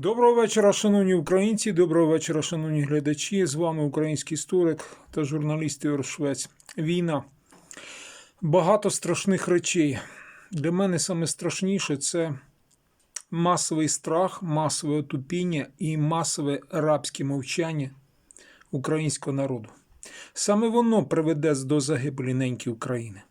Доброго вечора, шановні українці, доброго вечора, шановні глядачі. З вами український історик та журналіст Ігор Швець. Війна. Багато страшних речей. Для мене саме страшніше це масовий страх, масове отупіння і масове рабське мовчання українського народу. Саме воно приведе до загибелі неньки України.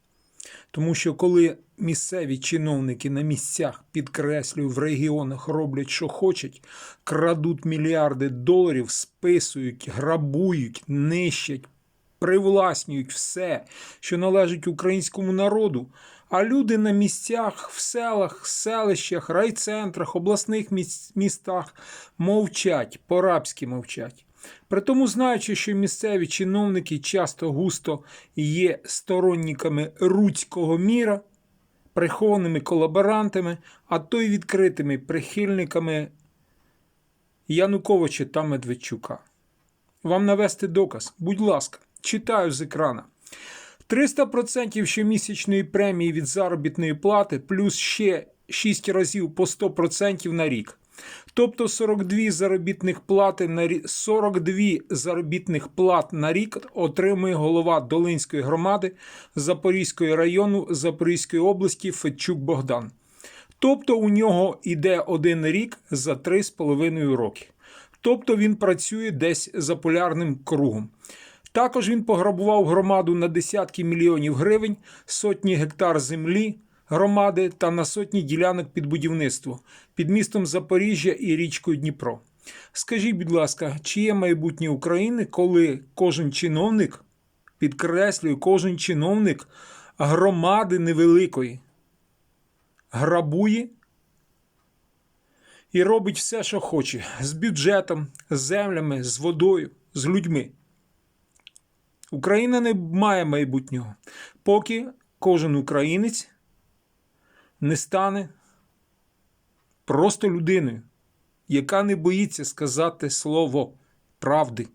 Тому що коли місцеві чиновники на місцях підкреслюю в регіонах роблять, що хочуть, крадуть мільярди доларів, списують, грабують, нищать, привласнюють все, що належить українському народу. А люди на місцях, в селах, селищах, райцентрах, обласних містах мовчать, по-рабськи мовчать. Притому знаючи, що місцеві чиновники часто густо є сторонниками руцького міра, прихованими колаборантами, а то й відкритими прихильниками Януковича та Медведчука. Вам навести доказ, будь ласка, читаю з екрана. 300% щомісячної премії від заробітної плати, плюс ще 6 разів по 100% на рік. Тобто 42 заробітних плати на рік, 42 заробітних плат на рік отримує голова Долинської громади Запорізького району Запорізької області Федчук Богдан. Тобто у нього йде один рік за 3,5 роки. Тобто він працює десь за полярним кругом. Також він пограбував громаду на десятки мільйонів гривень, сотні гектар землі громади та на сотні ділянок під будівництво під містом Запоріжжя і річкою Дніпро. Скажіть, будь ласка, чи є майбутнє України, коли кожен чиновник, підкреслюю, кожен чиновник громади невеликої грабує і робить все, що хоче, з бюджетом, з землями, з водою, з людьми. Україна не має майбутнього, поки кожен українець не стане просто людиною, яка не боїться сказати слово правди.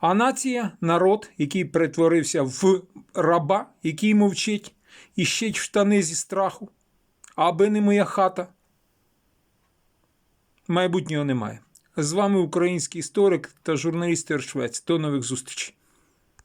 А нація народ, який перетворився в раба, який мовчить і щить в штани зі страху, аби не моя хата. Майбутнього немає. З вами український історик та журналіст Ігор Швець. До нових зустрічей.